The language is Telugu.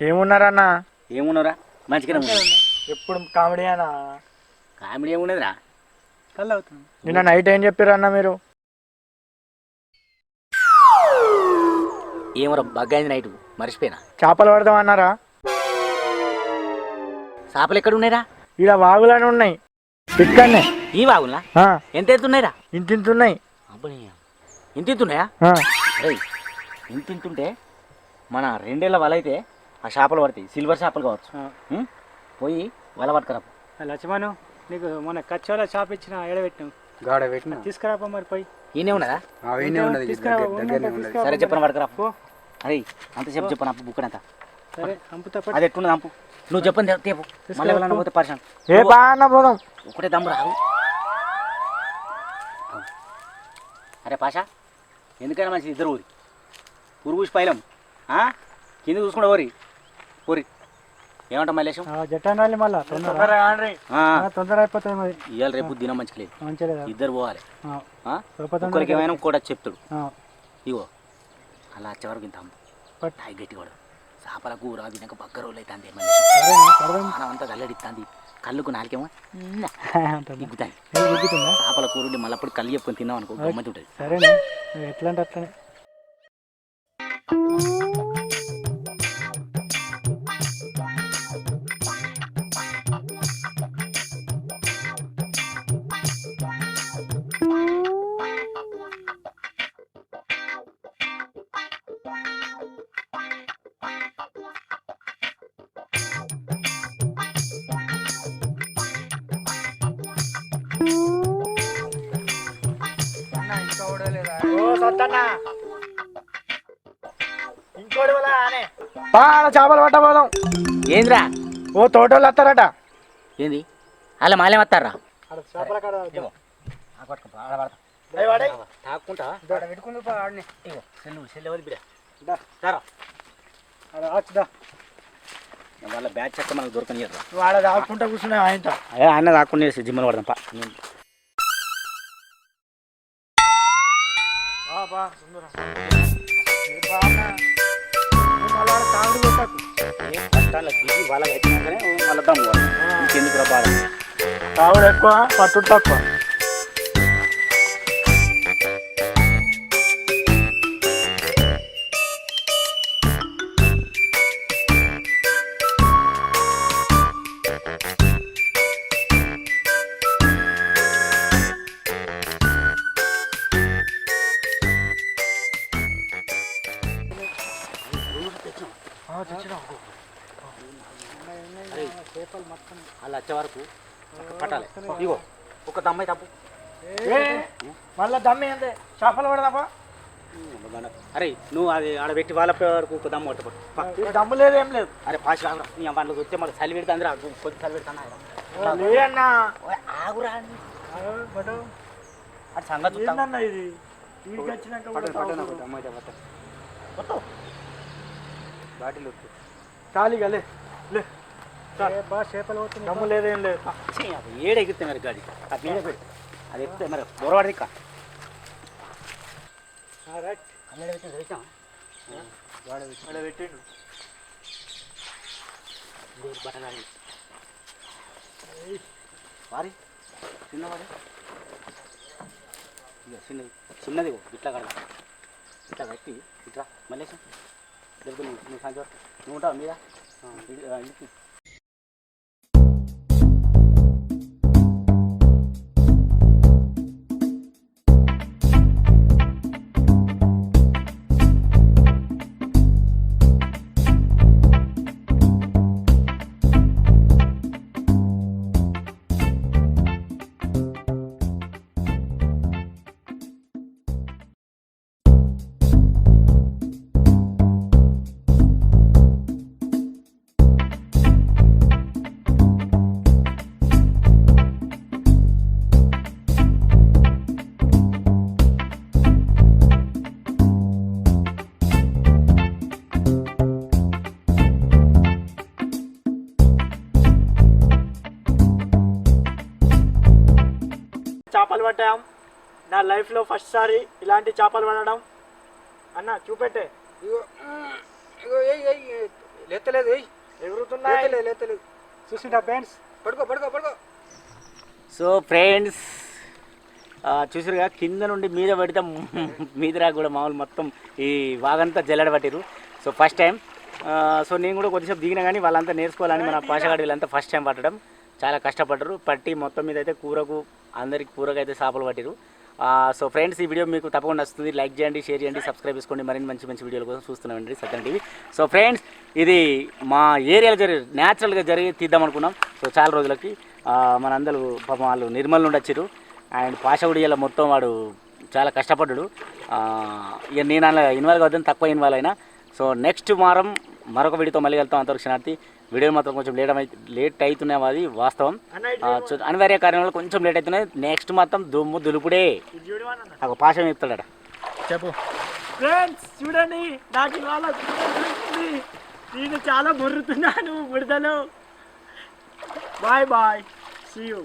ఏమున్నారన్న? ఏమున్నారా? మంచిగానే ఉన్నారు ఎప్పుడు కామెడీ అన్న కామెడీ ఏమున్నదిరా కళ్ళు అవుతుంది నిన్న నైట్ ఏం చెప్పారన్న మీరు? ఏమరా బగ్గైంది నైట్. మర్చిపోయినా. చేపలు పడదాం అన్నారా చేపలు ఎక్కడ ఉన్నాయిరా? ఈడ వాగులని ఉన్నాయి. ఇక్కడనే. ఈ బాగులా ఆ, ఎంత ఎత్తున్నాయిరా ఇంత ఇంత ఉన్నాయి ఇంత అరే ఇంత ఇంత ఉంటే మన రెండేళ్ళ వల అయితే ఆ చేపలు పడతాయి. సిల్వర్ చేపలు కావచ్చు? పోయి వల పట్టుకురా లక్ష్మణు నీకు మొన్న కచ్చోల షాప్ ఇచ్చిన ఎడబెట్టినాం గాడ పెట్టిన? తీసుకురాపా మరి పోయి. ఈయనే ఉన్నదా? అవన్నీ ఉన్నది తీసుకురా, దగ్గర- ఉన్నది దగ్గరనే ఉన్నది. తీసుకురా. సరే చెప్పను పట్టుకురా పో. అరే అంతసేపు చెప్పను అప్పు బుక్కడంతా సరే అంపుతా అది ఎట్టున్నది అంపు. నువ్వు చెప్పని తేపు. మళ్ళీ పోతే పరిశాన్ ఏ బా అన్న పోదాం. ఒకటే దమ్ము రావు అరే పాషా ఎందుకైనా మంచిది ఇద్దరు ఊరి. పురుగుసి పైలం ఆ? కింద చూసుకుంటే ఊరి ఊరి ఏమంటా మల్లేశం? జట్టానాలి మళ్ళా తొందర. అయిపోతుంది మరి. ఇవాళ రేపు దినం మంచిగా లేదు. ఇద్దరు పోవాలి. ఆ, ఆ? అయిపోతుంది. ఒక్కరికి ఏమైనా కూడా చెప్తాడు. ఆ, ఇగో అలా వచ్చేవరకు ఇంత అమ్ము. గట్టి కూడా చేపల కూర తినక బగ్గ రోజులు అవుతుంది మనం అంతా కల్లడిస్తుంది కళ్ళుకు నాలుకేమో? దిగుతుందా చేపల కూర ఉండి మళ్ళీ కళ్ళు చెప్పుకొని తిన్నాం అనుకో గమ్మతి ఉంటుంది. సరేనే. ఎట్లా అంటే అట్లనే. సత్తన్న ఇంకోటి వల్ల ఆనే. చేపలు పట్ట పోదాం. ఏంద్రా? ఓ తోటోళ్ళు వస్తారట. ఏంది? అలా మాలే వస్తారా? ఆడ చేపల కాడ అవి పడేయ్. తాక్కుంటా? పెట్టుకుంది ఆడిని. ఇగో సెల్లు సెల్లు ఎవరి బిడ్డ? దా. దారా ఆడ ఆచుదా వాళ్ళ బ్యాచ్ చెక్క మనకు దొరకని ఆడ దాక్కుంటా కూర్చున్నావు ఆయనతో? అదే ఆయన దాక్కునే జిమ్మలు పడదాం బా సుందరం. దిగి వాళ్ళకి వచ్చినాకనే మళ్ళీ దమ్ము పోవాలి. ఇంకెందుకు రా బాధ? తాగుడు ఎక్కువ పట్టుడు తక్కువ. వచ్చే వరకు పట్టాలి. ఇగో ఒక దమ్మాయి తప్పు. మళ్ళా దమ్మి ఏంది? చేపలు పడదాపా అరే నువ్వు అది ఆడ పెట్టి వాళ్ళ వరకు ఒక దమ్ము ఏ దమ్ము లేదు ఏం లేదు. అరే పాచి రాగురా నీ వాళ్ళు వస్తే మళ్ళీ చలి పెడితే అందరూ కొద్ది చలి పెడతాను? ఆగురా సంగతి ఇది? వచ్చినాక. బాటిల్ వద్దు ఖాళీగా లే లే దమ్ము లేదేం లేదు. ఏడ ఎగిరితే మరి గాడి. అది పెట్టి అది ఎక్కితే మరి బొరవాడి దిక్క. పెట్టి పెట్టిండు వారి ఇక చిన్నది చిన్నది ఇట్లా కడదా. ఇట్లా కట్టి ఇట్లా మళ్ళీ నువ్వు నువ్వు సంచి పట్టు. నువ్వు ఉంటావు మీద పట్టాం నా లైఫ్లో ఫస్ట్ సారి ఇలాంటి చేపలు పడడం. అన్న చూపెట్టే. ఇగో ఇగో ఏయ్ ఏయ్ ఏయ్. లేతలేదు ఎగురుతున్నాయి. లేతలేదు చూసింటా ఫ్రెండ్స్ పడుకో పడుకో పడుకో. సో ఫ్రెండ్స్ చూసారుగా కింద నుండి మీద పెడితే మీద రాక కూడా మామూలు మొత్తం ఈ వాగంతా జల్లెడ పట్టిరు సో ఫస్ట్ టైం సో నేను కూడా కొద్దిసేపు దిగినా కానీ వాళ్ళంతా నేర్చుకోవాలని మన పాషగాడి వీళ్ళంతా ఫస్ట్ టైం పట్టడం. చాలా కష్టపడ్డారు. పట్టి మొత్తం మీద అయితే కూరకు అందరికి కూరగా అయితే చేపలు పట్టిరు సో ఫ్రెండ్స్ ఈ వీడియో మీకు తప్పకుండా నచ్చుతుంది. లైక్ చేయండి షేర్ చేయండి సబ్స్క్రైబ్ చేసుకోండి. మరిన్ని మంచి మంచి వీడియోల కోసం చూస్తున్నామండి సత్యం టీవీ. సో ఫ్రెండ్స్ ఇది మా ఏరియాలో జరిగి న్యాచురల్గా జరిగి తీద్దాం అనుకున్నాం. సో చాలా రోజులకి మనందరూ పాపం వాళ్ళు నిర్మల్ నుండి వచ్చారు అండ్ పాషగుడి మొత్తం వాడు చాలా కష్టపడ్డాడు. ఇక నేను అలా ఇన్వాల్వ్ అవుతాను తక్కువ ఇన్వాల్వ్ అయినా. సో నెక్స్ట్ వారం మరొక వీడియోతో మళ్ళీ వెళ్తాం అంతవరకు క్షణార్థి వీడియో మాత్రం కొంచెం లేట్ అయి లేట్ అవుతున్నాయి అది వాస్తవం. అనివార్య కారణాలు కొంచెం లేట్ అవుతున్నాయి నెక్స్ట్ మాత్రం దుమ్ము దులుపుడే. ఒక పాషం చెప్తాడట. చెప్పు. ఫ్రెండ్స్ చూడండి. నాకు ఇవాళ. నేను చాలా బొర్రుతున్నాను. బుడదలో. Bye bye. See you